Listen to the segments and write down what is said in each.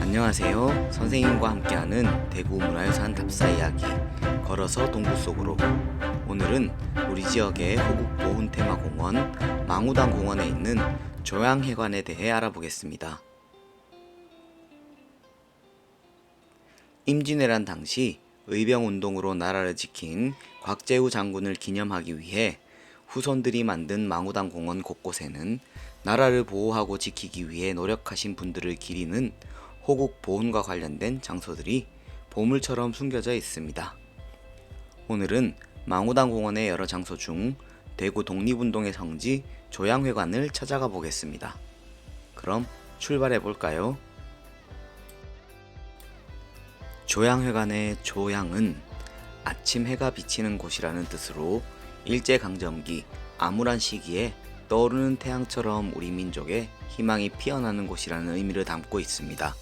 안녕하세요. 선생님과 함께하는 대구 문화유산 답사 이야기 걸어서 동굴 속으로 오늘은 우리 지역의 호국 보 훈 테마공원 망우당 공원에 있는 조양회관에 대해 알아보겠습니다. 임진왜란 당시 의병운동으로 나라를 지킨 곽재우 장군을 기념하기 위해 후손들이 만든 망우당 공원 곳곳에는 나라를 보호하고 지키기 위해 노력하신 분들을 기리는 호국 보훈과 관련된 장소들이 보물처럼 숨겨져 있습니다. 오늘은 망우당 공원의 여러 장소 중 대구 독립운동의 성지 조양회관을 찾아가 보겠습니다. 그럼 출발해 볼까요? 조양회관의 조양은 아침 해가 비치는 곳이라는 뜻으로 일제강점기 암울한 시기에 떠오르는 태양처럼 우리 민족의 희망이 피어나는 곳이라는 의미를 담고 있습니다.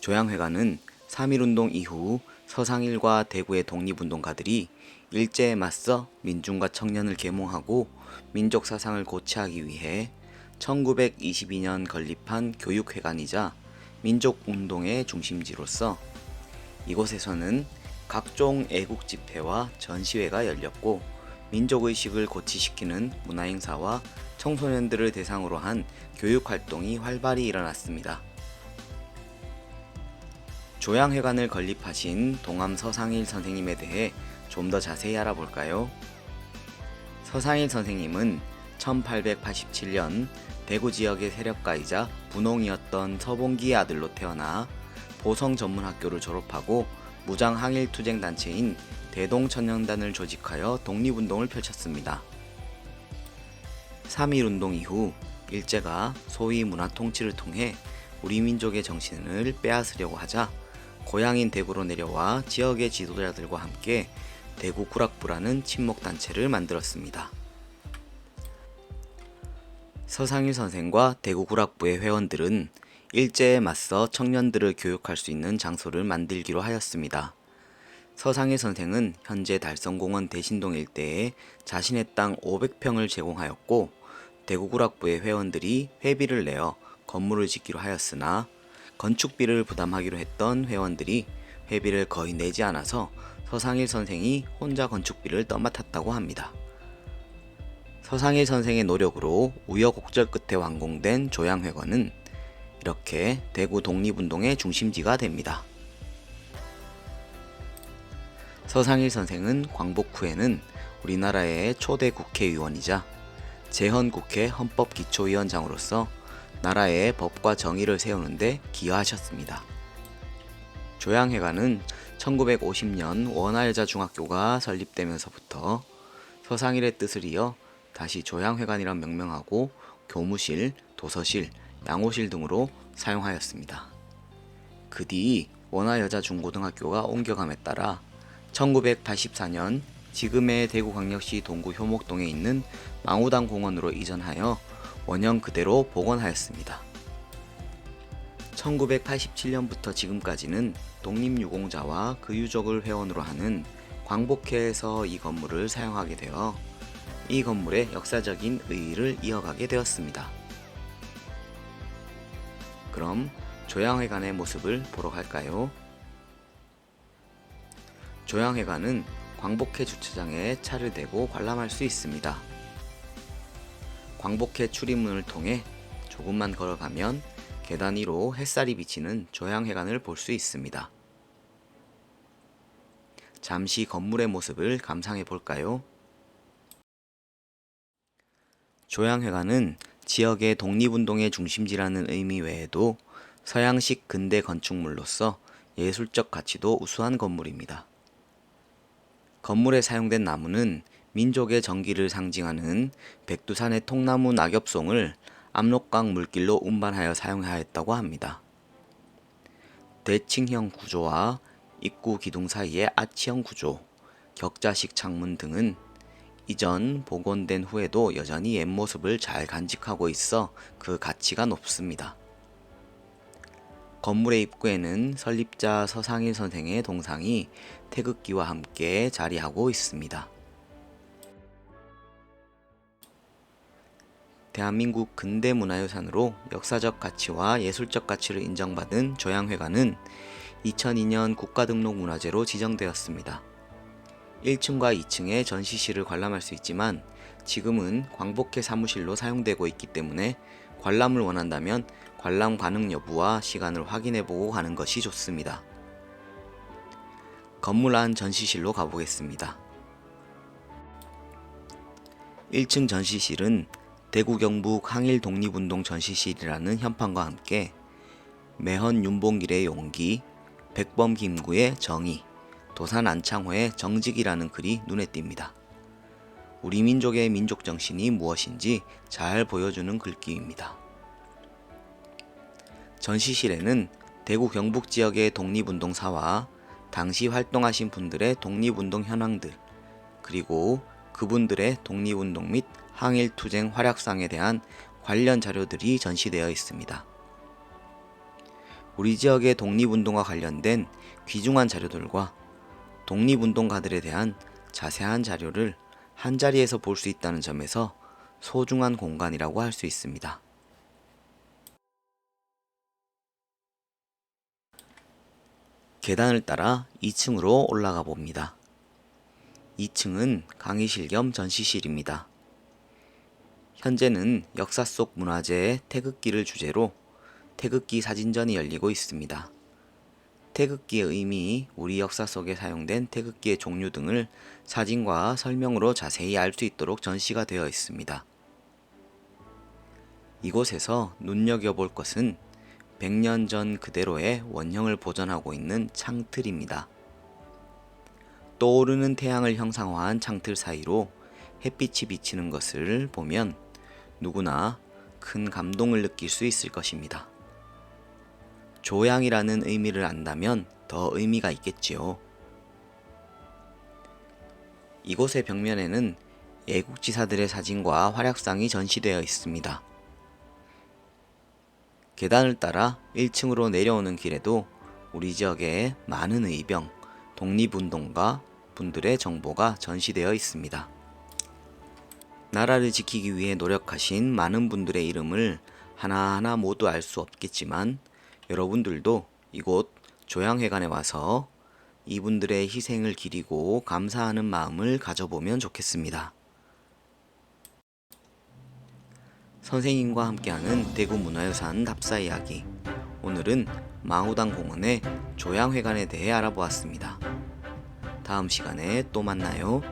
조양회관은 3.1운동 이후 서상일과 대구의 독립운동가들이 일제에 맞서 민중과 청년을 계몽하고 민족 사상을 고취하기 위해 1922년 건립한 교육회관이자 민족운동의 중심지로서 이곳에서는 각종 애국 집회와 전시회가 열렸고 민족의식을 고취시키는 문화행사와 청소년들을 대상으로 한 교육활동이 활발히 일어났습니다. 조양회관을 건립하신 동암 서상일 선생님에 대해 좀 더 자세히 알아볼까요? 서상일 선생님은 1887년 대구 지역의 세력가이자 분홍이었던 서봉기의 아들로 태어나 보성 전문학교를 졸업하고 무장 항일 투쟁 단체인 대동천연단을 조직하여 독립운동을 펼쳤습니다. 3.1운동 이후 일제가 소위 문화 통치를 통해 우리 민족의 정신을 빼앗으려고 하자 고향인 대구로 내려와 지역의 지도자들과 함께 대구 구락부라는 친목단체를 만들었습니다. 서상일 선생과 대구 구락부의 회원들은 일제에 맞서 청년들을 교육할 수 있는 장소를 만들기로 하였습니다. 서상일 선생은 현재 달성공원 대신동 일대에 자신의 땅 500평을 제공하였고 대구구락부의 회원들이 회비를 내어 건물을 짓기로 하였으나 건축비를 부담하기로 했던 회원들이 회비를 거의 내지 않아서 서상일 선생이 혼자 건축비를 떠맡았다고 합니다. 서상일 선생의 노력으로 우여곡절 끝에 완공된 조양회관은 이렇게 대구 독립운동의 중심지가 됩니다. 서상일 선생은 광복 후에는 우리나라의 초대 국회의원이자 재헌 국회 헌법 기초위원장으로서 나라의 법과 정의를 세우는데 기여하셨습니다. 조양회관은 1950년 원화여자중학교가 설립되면서부터 서상일의 뜻을 이어 다시 조양회관이라 명명하고 교무실, 도서실, 양호실 등으로 사용하였습니다. 그 뒤 원화여자중고등학교가 옮겨감에 따라 1984년 지금의 대구광역시 동구 효목동에 있는 망우당 공원으로 이전하여 원형 그대로 복원하였습니다. 1987년부터 지금까지는 독립유공자와 그 유족을 회원으로 하는 광복회에서 이 건물을 사용하게 되어 이 건물의 역사적인 의의를 이어가게 되었습니다. 그럼 조양회관의 모습을 보러 갈까요? 조양회관은 광복회 주차장에 차를 대고 관람할 수 있습니다. 광복회 출입문을 통해 조금만 걸어가면 계단 위로 햇살이 비치는 조양회관을 볼 수 있습니다. 잠시 건물의 모습을 감상해 볼까요? 조양회관은 지역의 독립운동의 중심지라는 의미 외에도 서양식 근대 건축물로서 예술적 가치도 우수한 건물입니다. 건물에 사용된 나무는 민족의 정기를 상징하는 백두산의 통나무 낙엽송을 압록강 물길로 운반하여 사용하였다고 합니다. 대칭형 구조와 입구 기둥 사이의 아치형 구조, 격자식 창문 등은 이전 복원된 후에도 여전히 옛 모습을 잘 간직하고 있어 그 가치가 높습니다. 건물의 입구에는 설립자 서상일 선생의 동상이 태극기와 함께 자리하고 있습니다. 대한민국 근대 문화유산으로 역사적 가치와 예술적 가치를 인정받은 조양회관은 2002년 국가등록문화재로 지정되었습니다. 1층과 2층에 전시실을 관람할 수 있지만 지금은 광복회 사무실로 사용되고 있기 때문에 관람을 원한다면 관람 가능 여부와 시간을 확인해보고 가는 것이 좋습니다. 건물 안 전시실로 가보겠습니다. 1층 전시실은 대구 경북 항일 독립운동 전시실이라는 현판과 함께 매헌 윤봉길의 용기, 백범 김구의 정의, 도산 안창호의 정직이라는 글이 눈에 띕니다. 우리 민족의 민족 정신이 무엇인지 잘 보여주는 글귀입니다. 전시실에는 대구 경북 지역의 독립운동사와 당시 활동하신 분들의 독립운동 현황들, 그리고 그분들의 독립운동 및 항일투쟁 활약상에 대한 관련 자료들이 전시되어 있습니다. 우리 지역의 독립운동과 관련된 귀중한 자료들과 독립운동가들에 대한 자세한 자료를 한자리에서 볼 수 있다는 점에서 소중한 공간이라고 할 수 있습니다. 계단을 따라 2층으로 올라가 봅니다. 2층은 강의실 겸 전시실입니다. 현재는 역사 속 문화재의 태극기를 주제로 태극기 사진전이 열리고 있습니다. 태극기의 의미, 우리 역사 속에 사용된 태극기의 종류 등을 사진과 설명으로 자세히 알 수 있도록 전시가 되어 있습니다. 이곳에서 눈여겨볼 것은 100년 전 그대로의 원형을 보존하고 있는 창틀입니다. 떠오르는 태양을 형상화한 창틀 사이로 햇빛이 비치는 것을 보면 누구나 큰 감동을 느낄 수 있을 것입니다. 조양이라는 의미를 안다면 더 의미가 있겠지요. 이곳의 벽면에는 애국지사들의 사진과 활약상이 전시되어 있습니다. 계단을 따라 1층으로 내려오는 길에도 우리 지역의 많은 의병, 독립운동가 분들의 정보가 전시되어 있습니다. 나라를 지키기 위해 노력하신 많은 분들의 이름을 하나하나 모두 알 수 없겠지만 여러분들도 이곳 조양회관에 와서 이분들의 희생을 기리고 감사하는 마음을 가져보면 좋겠습니다. 선생님과 함께하는 대구 문화유산 답사 이야기. 오늘은 마호당 공원의 조양회관에 대해 알아보았습니다. 다음 시간에 또 만나요.